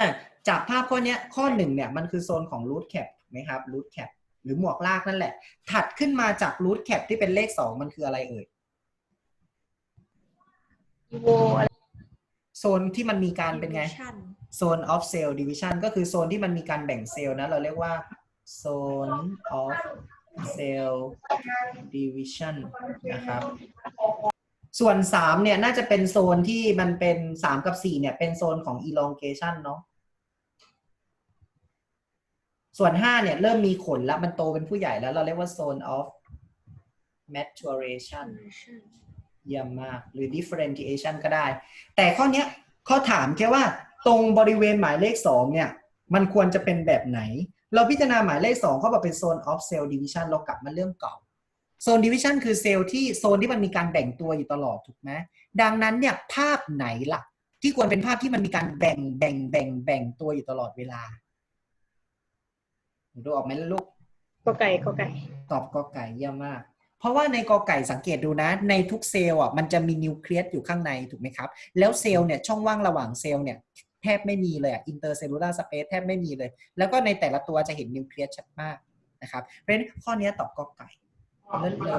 อะจากภาพข้อเนี้ยข้อหนึ่งเนี่ยมันคือโซนของ root cap ถูกไหมครับ root cap หรือหมวกลากนั่นแหละ ถัดขึ้นมาจาก root cap ที่เป็นเลขสองมันคืออะไรเอ่ยอีโวอะไรโซนที่มันมีการเป็นไงชั่นโซน of cell division ก็คือโซนที่มันมีการแบ่งเซลล์นะเราเรียกว่าโซน of cell division นะครับ ส่วน3เนี่ยน่าจะเป็นโซนที่มันเป็น3กับ4เนี่ยเป็นโซนของ elongation เนาะส่วน5เนี่ยเริ่มมีขนแล้วมันโตเป็นผู้ใหญ่แล้วเราเรียกว่าโซน of maturation เยี่ยมมาก หรือ differentiation ก็ได้ แต่ข้อเนี้ยเขาถามแค่ว่าตรงบริเวณหมายเลข2เนี่ย มันควรจะเป็นแบบไหน เราพิจารณาหมายเลข2เขาบอกเป็นโซน of cell division เรากลับมาเรื่องเก่า โซน division คือเซลล์ที่โซนที่มันมีการแบ่งตัวอยู่ตลอดถูกไหมดังนั้นเนี่ยภาพไหนล่ะ ที่ควรเป็นภาพที่มันมีการแบ่งแบ่งแบ่งแบ่งตัวอยู่ตลอดเวลาดูออกไหมล่ะลูกกอไก่กอไก่ ตอบกอไก่เยี่ยมมาก เพราะว่าในกอไก่สังเกตดูนะ ในทุกเซลล์อะมันจะมีนิวเคลียสอยู่ข้างในถูกไหมครับ แล้วเซลล์เนี่ยช่องว่างระหว่างเซลล์เนี่ยแทบไม่มีเลยอะอินเตอร์เซลลูลาร์สเปซแทบไม่มีเลย แล้วก็ในแต่ละตัวจะเห็นนิวเคลียสชัดมากนะครับเพราะฉะนั้นข้อเนี้ยตอบกอไก่ เลิศเลอ